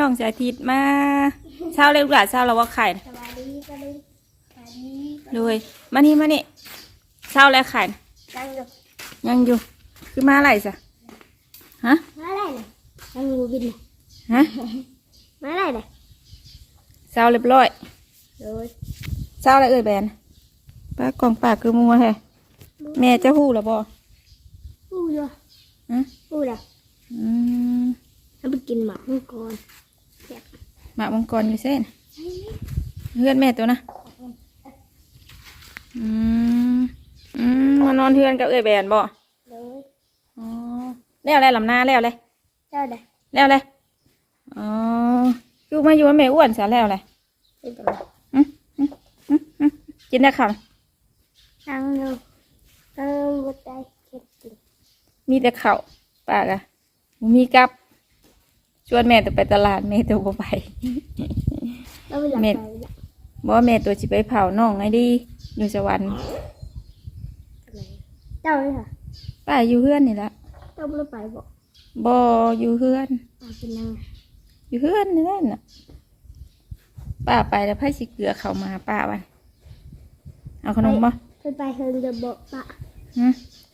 น้องสาธิตมาเช้าเลยลูกหลานเช้าเราว่าไข่สวัสดีสวัสดีสวัสดีเลยมานี่มานี่เช้าแล้วไข่น่ะยังอยู่ยังอยู่ คือมาอะไรซะฮะมาอะไรเนี่ยนั่งอยู่บินเนี่ยฮะมาอะไรเนี่ยเช้าเรียบร้อยโดยเช้าแล้วเอ้ยแบนป้ากล่องปากคือมัวแฮะแม่จะหู้หรอบ่พูดด้วยฮะพูดอะอืม ถ้าไปกินหมากมังกรแบบ หมากมังกรอยู่เส้นเพื่อนแม่ตัวนะอืมอืมมานอนเทือนกับเอ้ยแบนบ่โดยอ๋อแล้วอะไรลำหน้าแล้วเลยเจ้าเด็กแล้วเลยอ๋อคือมาอยู่กับแม่อ้วนเสียแล้วเลยเป็นตัวอืมอืมอืมอืมกินได้ค่ะนั่งอยู่นั่งบนใจเก็บกินมีแต่ข้าวปากอะบ่มีกับ ชวนแม่ตัวไปตลาดแม่ตัวบ่ไป แล้วเวลาเม็ไปดบอกว่าแม่ตัวสิไปเผาน้องไงดี อยู่สวรรค์เจ้าเลยค่ะป้าอยู่เพื่อนนี่ละเจ้าไม่ได้ไปบอกบ่อยู่เพื่อนอ่าเป็นยังไงอยู่เพื่อนนี่แหละน่ะป้าไปแล้วไพ่สิเกลือเขามาป้าวันเอาขนมบ่เพิ่นไปเพิ่นจะบอกปะฮะ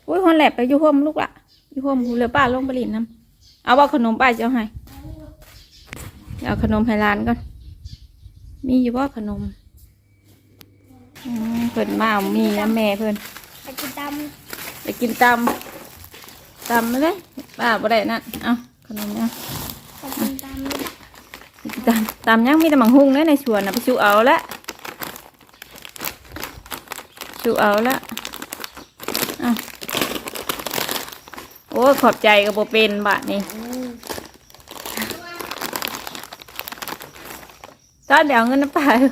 อุ้ยฮอนแลบไปอยู่ห่มลูกละอยู่ห่มหูเหลือป้าลงไปลินน้ำเอาว่าขนมป้าจะเอาให้ เอาขนมให้ร้านก่อน มีอยู่ว่าขนมอืมเพิ่นมาเอามีนะแม่เพิ่นไปกินตไปกินตำตำมาเลยป้าบ่ได้นั่นเอาขนมเนี่ยำไปกินตำนี่ไปกินตำตำยังมีแต่หมังหุงเด้อในสวนนะไปชูเอาละชูเอาละเอาโอ้ยขอบใจกับโบเป็นบาทนี่ อื ตอนเดี๋ยวเอาเงินน้ำปลาอยู่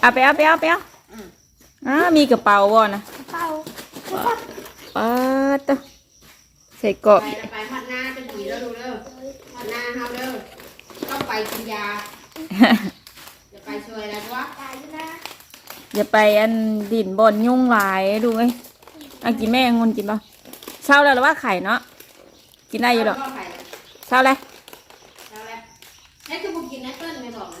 เอาไปเอาไปเอาไปเอาอ่ามีกระเป๋าบ่นะเป้าป้าดตัวใส่กรอบไปไปพัดหน้าเป็นผีแล้วดูเด้อพัดหน้าเฮาเด้อต้องไปกินยาจะไปช่วยอะไรวะตายอยู่นะอย่าไปอันดินบนยุ่งหลายดูไอ้อันกินแม่งนกินป่ะเช้าแล้วหรือว่าไข่เนาะกินได้อยู่หรอกเาไปเช้าเลย เอาแล้วนี่คือบุกินนะเติ้ลไม่บอกนะ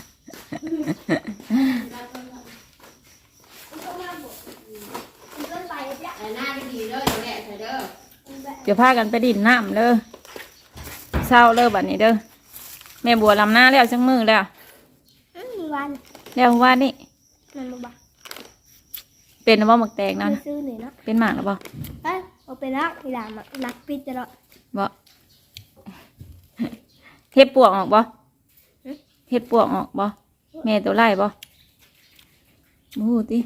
เดี๋ยวพากันไปดินน้ำเด้อเช้าเด้อบัดนี้เด้อแม่บัวลำหน้าแล้วจังมือแล้วอืมวันแล้วว่านี่มันมาบอกเป็นบ่หมักแตงนั่นไปน่ะซื้อหน่อยเนาะเป็นหมากหรือบ่เอ้ยเอาไปรักทีหลังอะรักปิดตลอดบ่เทปปวกออกบ่เทปปวกออกบ่แม่ตัวไล่บ่โอ้โหติ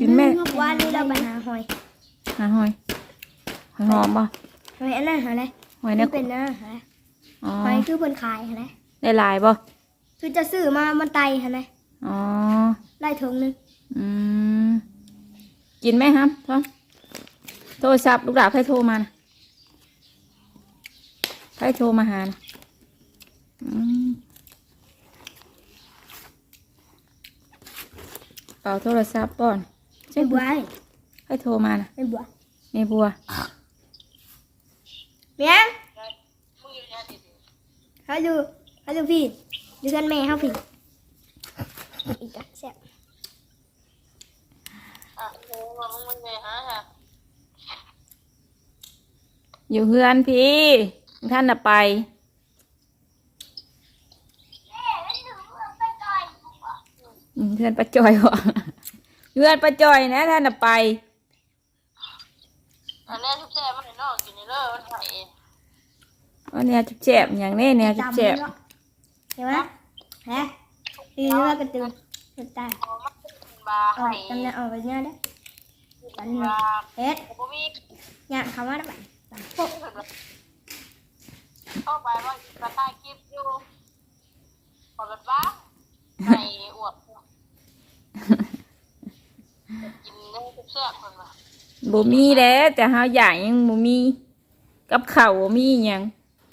กินแม่วันนี้เราไปหาหอยหาหอย หอยหอมบ่หอยอันนั้นหอยอะไรหอยมัเนี่ยนเป็นนะหอยอ๋อหอยคือคนขายอะไรได้หลายบ่คือจะซื้อมามันไตอะไรอ๋อไล่ถุงหนึงอืมกินไหมครับท้องโทรศัพท์ลูกดาบให้โทรมานะให้โทรมาหานะอืมเป่าโทรศัพท์ก่อนไม่บัวให้โทรมานะไม่บัวแม่บัว เมียงเขาดูเขาดูพี่ดูกันแม่เขาพี่อีกอะแซ่บอยู่เพื่อนพี่ ท่านน่ะไปอืมเพื่อนประจอยว่ะเพื่อนประจอยนะท่านน่ะไปอันนี้ ทุกแซ่มันนอกกินนี่เด้อมันไข่วันนี้จุบแจ็บอย่างนี้เนี่ยจุบแจ็บเห็นไหมฮะตีเนื้อกระตือเห็นตาบาเอาตำแหน่งเอาไปเนี่ยเด้อตอนนี้เฮ็ดบ่มีย่างคำว่าได้ไหมเข้าไปว่ากระต่ายคลิปอยู่ขอรถบ้าไข่อวบกินได้ทุกเชือกคนว่าบ่มีแล้วแต่เฮาอยากยังบ่มี กับข้าวบ่มีหยัง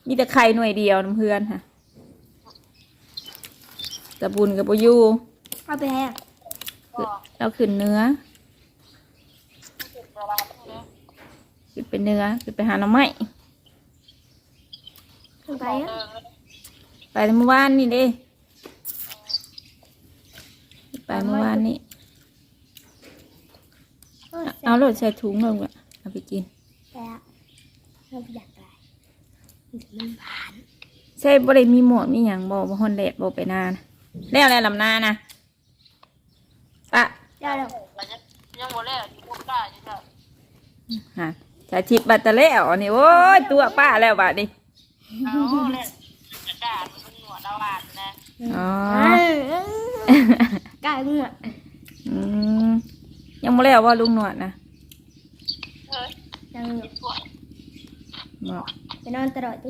มีแต่ไข่หน่วยเดียวน้ำเพื่อนค่ะตะบุญกับบ่อยู่เอาไปให้อะเราขึ้นเนื้อเวลาที่นี้ขึ้นเป็นเนื้อขึ้นไปหาหน่อไม้เอาไปอะเดินไปเมื่อวานนี่เด้ไปเมื่อวานนี้เอาเอารถใส่ถุงลงอะเอาไปกินไปอะ เราอยากไปมันผ่านใช่บ่ได้มีหมวกมีหยังบ่บ่ฮอนแดดบ่ไปนานะแล้วอะไรลำนานะปะเดี๋ยวเดี๋ยวเราจะยังโมเล่ที่พูดได้ใช่ไหมฮะชาชิดบัตรแล้วนี่โอ้ยตัวป้าแล้วบัดนี้เอาเล่นอากาศมันเป็นหนวดละหวานนะอ๋อ กายมึงอะอืมยังบ่แล้วว่าลุงหนวดนะเฮ้ยยังมึงอะสวย บอกไปนอนตลอดดิ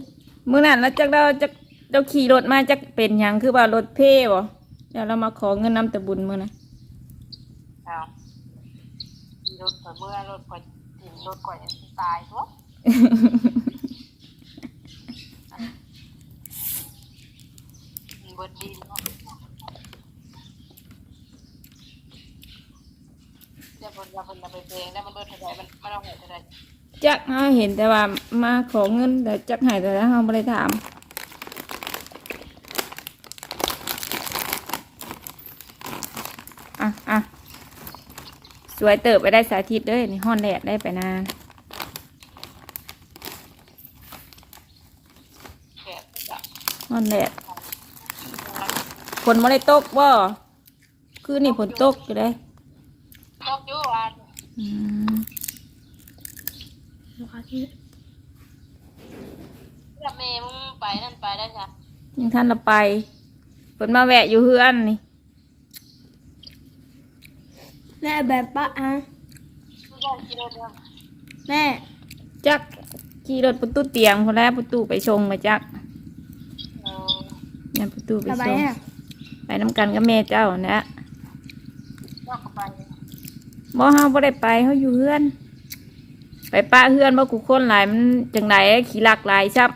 มื้อนั้นแล้วจักเราจักเราขี่รถมาจักเป็นหยังคือว่ารถเพ่บ่เดี๋ยวเรามาขอเงินนำตะบุญมื้อนะเอารถข่อยเมื่อรถข่อยถิ่นรถข่อยยังสิตายทุกเบิดดินเนาะเดี๋ยวคนเราคนเราไปเพลงแล้วมันเบิดเท่าไหร่มันมันเอาหัวเท่าไหร่ จักเฮาเห็นแต่ว่ามาขอเงินแต่จักให้แต่ละเฮาบ่ได้ถามอะอะสวยเติบไปได้สาธิตเด้ยนี่ฮ้อนแดดได้ไปนานแก่จับฮ้อนแดดฝนบ่ได้ตกบ่คือนี่ฝนตกอยู่ได้ตกอยู่อะอืม ขอที่กับเมย์มึงไปนั่นไปได้จ้ะยังท่านละไปฝนมาแวะอยู่เฮือนนี่แม่แบบปะอะมึงอยากกินอะไรบ้างแม่จักขี่รถประตูเตียงคนแรกประตูไปชงมาจักเออยันประตูไปสบาชยง อะไปน้ำกันกับแม่เจ้านะชอบกับไปบ่เฮาบ่ได้ไปเฮาอยู่เฮือน ไปป้าเฮือนบ่กูคนหลายมันจังไดขี้ลักหลายซับ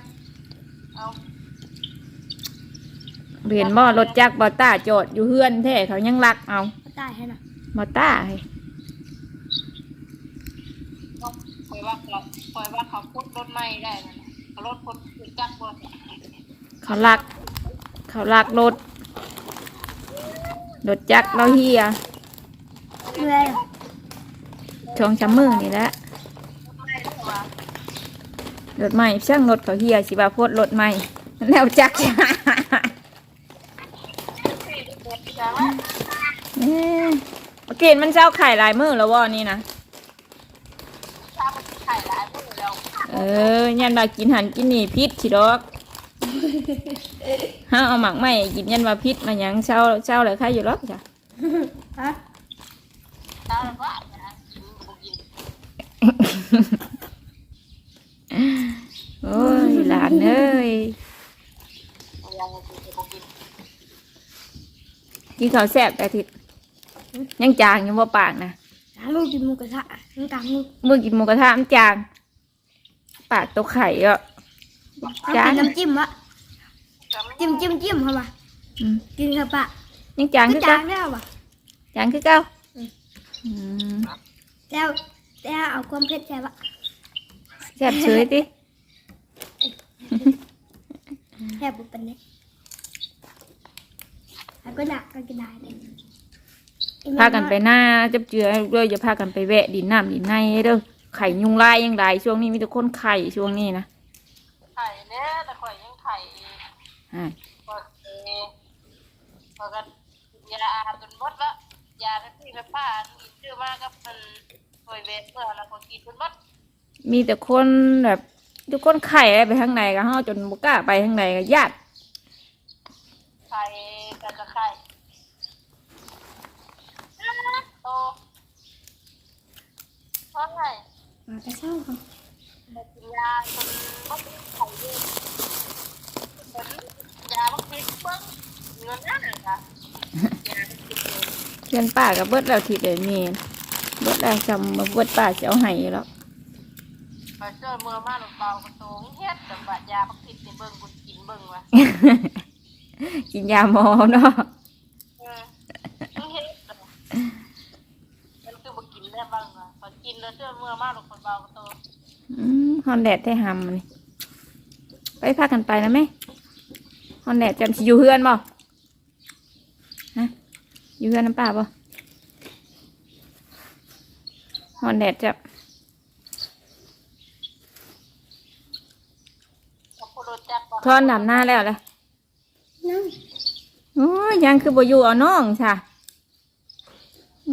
เอาเห็นบ่รถจักรบ่ต้าจอดอยู่เฮือนแท้เขายังลักเอาก็ตายให้น่ะบ่ต้าให้คอยว่าเราคอยว่าเขาพุดรถไม่ได้นะเขารถพุดพุดจักรบนเขาลัก เขาลักรถรถจักรเราเฮียเมื่อยอะช่องช้ำมือนี่แหละไม่ได้ว่าร รถใหม่ช่างรถเขาเฮียสิว่าโพดรถใหม่แล้วจักรที่เด็กจังว่าเอ้ยเมื่อกี้มันเจ้าไข่ลายมือแล้วว่นี่นะถ้ามันไข่หลายมือเราเออยันว่ากินหันกินนี่พิษสิดอกห้าเอาหมักไม่กินยันว่าพิษมาหยังเช้าเช้าเลยใครอยู่รอกจ้ะ ฮะ ตาว่านะกินบุกิน โอ้ยหลานเอ้ย ยังกินบุกิน กินข้าวแซ่บแต่ทิศยังจางอยู่บ่ปากนะหาลูกกินหมูกระทะน้ำตาลลูกเมื่อกินหมูกระทะมันจาง ปากตัวไข่อะเอาจางกินน้ำจิ้มวะจะไม่จิ้มจิ้มจิ้มเข้ามาอืมกินกับปะยังจางก็คือจาเก้างแล้ววะจางคือเก้าอืมแล้วแล้วเอาความเผ็ดใช่ปะแซ่บเฉยติแค่บุปผาเนี่ย แล้วก็หนักก็กินได้เลยพากันไปหน้าจับเจือด้วยอย่าพากันไปแวะดินน้ำดินในเด้อไข่ยุงลายยังไงช่วงนี้มีแต่คนไข่ช่วงนี้นะไข่เนี่ยแต่ข่อยยังไข่อ่าก็เอพอกันยาอาจนหมดละยาที่ไปป้ากินชื่อมากกับมันป่วยเวทเมื่อแล้วก็กินจนหมดมีแต่คนแบบทุกคนไข่ไปทางไหนก็เฮาจนบ่กล้าไปทางไหนก็ญาติ ไข่กับตะไคร่โตเพราะไงมากระเช้าเขากินยาจนหมดไข่ด้วยเหมือนยาบางทีเบิ้งเงินนั่นแหละยาที่กินเพื่อนป้ากับเบิดแล้วทิศเลยนี่เบิดแล้วจำมาเบิดป้าจะเอาให้แล้วไปเจอเมื่อมาหลบเบาประตูเฮ็ดแต่บาดยาพักผิดในเบิ่งกูกินเบิ่งว่ะ กินยาหมอเนาะเออมึงเฮ็ดเหรอมันคือบ่กินได้บ้างว่ะพอกินแล้วเจอเมื่อมาหลบเบาประตูอืมฮอนแดดได้หำนี่ไปพากันไปนะแม่ฮอนแดดจำสิอยู่เฮือนบ่ฮะอยู่เฮือนน้ำป้าบ่ฮอนแดดจะพอพูดรู้จักบ่ทอนดำหน้าแล้วเลย นั่งโอ้ยยังคือบ่อยู่เอาน้องค่ะ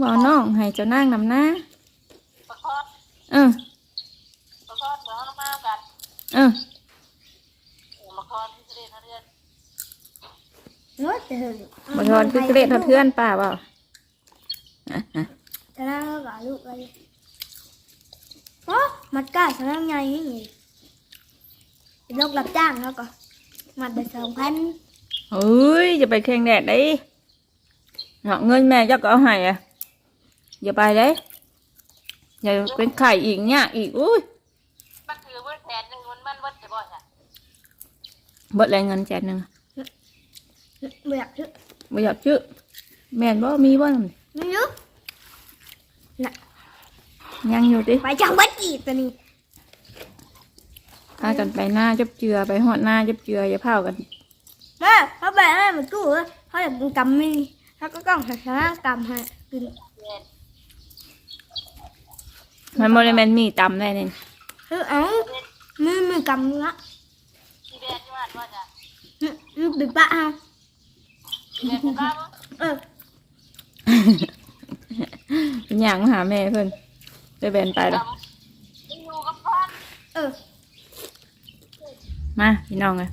บ่เอาน้องให้เจ้านั่งนำหน้าประคอดเออประคอดเดี๋ยวเรามากันเออโอ้ประคอดที่เสด็จเรียนรถเถิดบ่ทอนคือกระเด็ดเท่าเทือนป้าเปล่าจะนั่งกับลูกอะไรโอ้มัดก้าจะนั่งไงนี่ไงเป็นโรครับจ้างแล้วก็มัดได้สองพัน เฮ้ยจะไปแข่งแดดได้เนาะเงินแม่เจ้าก็เอาให้อะอย่าไปเลยอย่าเป็นไข่อีกเนี่ยอีกอุ้ยมันคือเบิดแผนหนึงมันมันเบิดจะบ่จ้ะเบิดแรงเงินแจกหนึ่งเบื่อชื่อบ่อยากชื่อแม่นบ่มีบ่นั่นไม่รู้ยังอยู่ดิไปจังบัดอีกตัวนี้พากันไปหน้าจับเจือไปหอดหน้าจับเจืออย่าเผากัน แม่เขาไปให้มันกู้เว้ยเขาอยากกินกำมินเขาก็ต้องหาชนะกำให้กินเรียนมันโมเดลแมนมีตำได้เนี่ยคือเอามือมือกำละที่เรียนที่ว่าว่าจ้ะลูกดึกปะฮะที่เรียนที่บ้านบ่เออเป็นอย่างมาหาแม่เพิ่นไปแบนไปแล้วจำอยู่กับพ่อเออมาพี่น้องเลย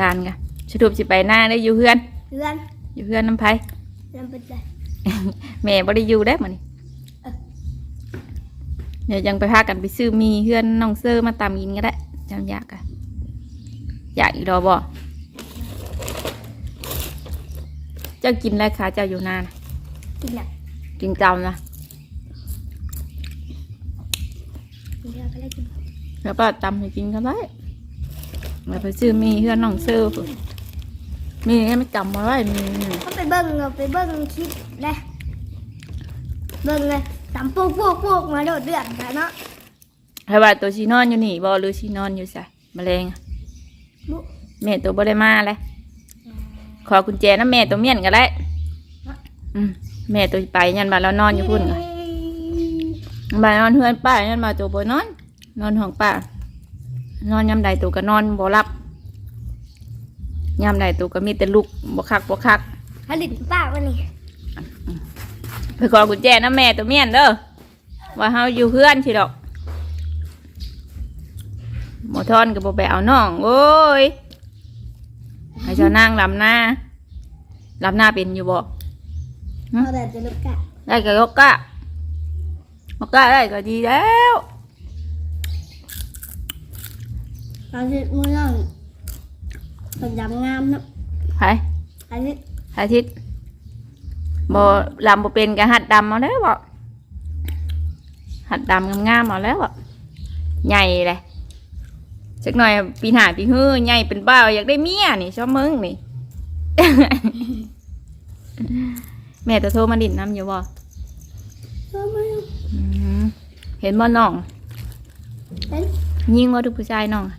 ดานกัน สรุปสิไปหน้าได้อยู่เพื่อนเดือนอยู่เพื่อนน้ำไผ่เดือนเป็นไรแม่บ่ได้อยู่ได้อมื้อนี้เออเดี๋ยวยังไปพากันไปซื้อมีเพื่อนน้องเซอร์มาตามกินก็ได้จำอยากอะอยากอีกดอกบ่เจ้ากินอะไรคะเจ้าอยู่นาน กินอะกินจำนะกินเยอะก็ได้กินแล้วก็ตำให้กินก็ได้แล้วไปซื้อมีเพื่อนน้องเซอร์ พุ่นมีนี่ไม่จำมาไว้มีเขาไปเบิ้งเอาไปเบิ้งคลิปได้เบิ้งเลยตำปูกปูกปูกมาโดดเดือดกันเนาะให้ว่าตัวชีนอนอยู่นี่บ่หรือชีนอนอยู่ใส่แมลงอะบุแม่ตัวบ่ได้มาเลยขอกุญแจน้ำแม่ตัวเมียนก็ได้อืมแม่ตัวไปยันบาเรานอนอยู่พุ่นก็บานอนเฮือนป้ายันมาตัวบ่นอน นอนห้องป้านอนยามใดตัวก็นอนบ่รับ ยามใดตัวก็มีแต่ลุกบ่คักบ่คักผลิตปากวันนี้ไปขอกุญแจน้ำแม่ตัวเมียนเด้อว่าเฮาอยู่เพื่อนสิดอกหมอทอนก็บ่ไปเอาน้องโอ้ยให้เจ้านางลำหน้าลำหน้าเป็นอยู่บ่เอาแต่จะลุกกะได้ก็ยกกะยกกะได้ก็ดีแล้วตอนที่มือนั่ง เป็นยำงามเนาะไผอันนี้อาทิตย์บ่ลำบ่เป็นก็หัดดำเอาแล้วบ่หัดดำงามๆเอาแล้วบ่ใหญ่เลยสักหน่อยปีหน้าปีฮื้อใหญ่เป็นบ้าวอยากได้เมียนี่ชอบมึงนี่ แม่จะโทรมาดินน้ำอยู่บ่ก็ไม่อืมเห็นบ่น้องเป็น ยิงว่าทุกผู้ชายน้องอะ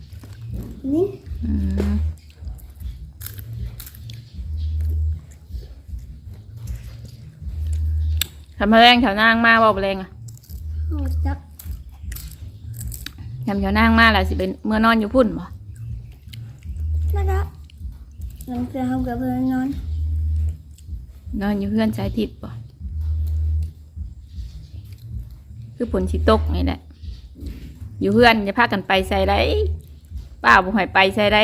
นี่อืม ทำแมลงแถวนางมาบ่แมลงอะโอ้จักทำแถวนางมาแล้วสิเป็นเมื่อนอนอยู่พุ่นบ่แล้วก็หลังจากทำกับเพื่อนนอน นอนอยู่เพื่อนสายทิพย์บ่คือผลสิตกนี่แหละอยู่เพื่อนจะพากันไปใส่ไรป้าบุหอยไปใส่ไร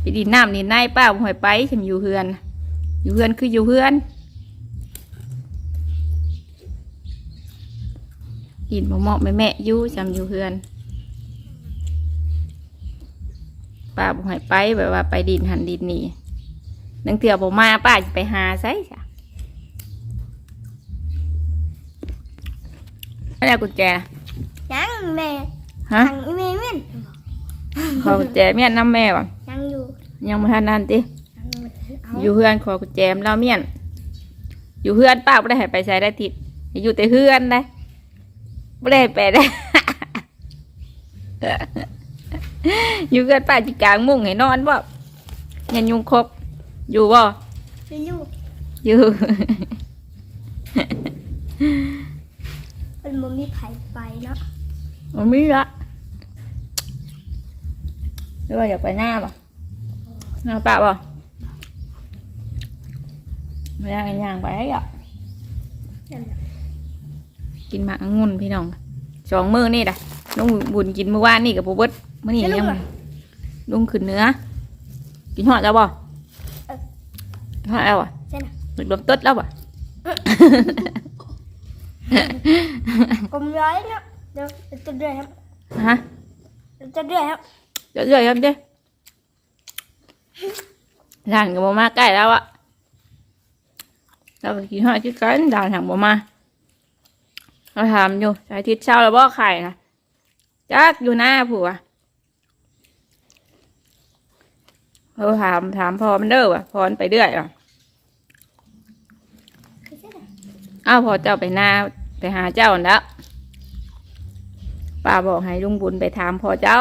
ไปดินน้ำดินในป้าบุหอยไปฉันอยู่เพื่อน อยู่เพื่อนคืออยู่เพื่อน อินบ่เหมาะแม่แม่ยู่จำอยู่เพื่อนป้าบ่ให้ไปแบบว่าไปดินหันดินนี่นังเถื่อบ่มาป้าจะไปหาไสจ้ะอะไรกุญแจยังแม่ฮะทางอีเมลเม่นขอกุญแจเมียนน้ำแม่บ่ยังอยู่ยังไม่ทันนั่นติอยู่เพื่อนขอกุญแจมแล้เมียนอยู่เพื่อนป้าไม่ได้ให้ไปใช้ได้ติอยู่แต่เพื่อนได้ ไม่ได้ให้ไปได้อยู่เฮือนป้าจิกลางมุ้งให้นอนบ่ยันยุงครบอยู่บ่อยู่อยู่มันบ่มีไผไปเนาะมันมีละหรือว่าอยากไปหน้าบ่หน้าป้าบ่ไม่ได้ย่างไปอะนั่นแหละ กินหมากองุ่นพี่น้องสองมือนี่แหละลุงบุญกินเมื่อวานนี่กับปูเบิดมื่อนี้ยังลุงขึ้นเนื้อกินหอดแล้วบ่กินหอดแล้วบ่ใช่น่ะหลุดลมต้ดแล้วบ่กลมร้อยเนาะเดี๋ยวจะเดือยครับฮะเดี๋ยวจะเดือยครับเดี๋ยวเดี๋ยวครับเจ้ด่านกับบ่มาใกล้แล้วอะเราก็กินหอดคือกันด่านหังบ่มา เราถามอยู่สายทิศเช้าแล้วบ่ไข่นะจักอยู่หน้าผัวเราถามถามพอมันเด้อว่ะพอนไปเรื่อยอะอ้าวพอเจ้าไปหน้าไปหาเจ้าแล้วป้าบอกให้ลุงบุญไปถามพอเจ้า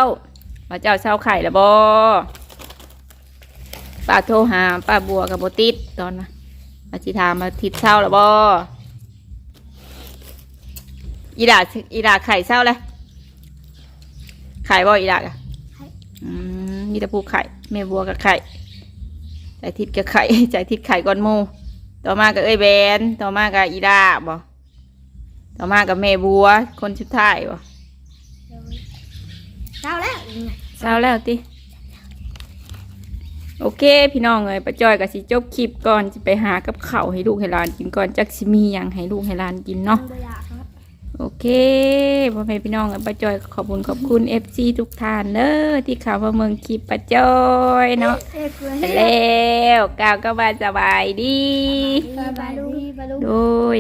ว่าเจ้าเช่าไข่แล้วบอป้าโทรหาป้าบัวกับโบติดตอนนะอาจิถามมาทิดเช่าแล้วบ ออีดาอีดาไข่เช่าเลยไข่บออีดาอะอืมมีแต่ปูไข่แม่บัวกับไข่ใจทิดกับไข่ใจทิดไข่ก่อนหมูต่อมากับเอ้ยแบนต่อมากับอีดาบ่ต่อมากับแม่บัว คนสุดท้ายบ่เช้าแล้วยังไงเศร้าแล้วติโอเค พี่น้องเอ้ยป้าจอยกับสิจบคลิปก่อนจะไปหากับข้าวให้ลูกให้หลานกินก่อนจักสิมีหยังให้ลูกให้หลานกินเนาะ โอเคพ่อแม่พี่น้องเอ้ยป้าจอยขอบคุณขอบคุณ FC ทุกท่านเด้อที่เข้ามาเมืองคลิปป้าจอยเนาะเอ้ยเพื่อนไปแล้วกล่าวก็ว่าสบายดีบายบายลูกบายลูกโดย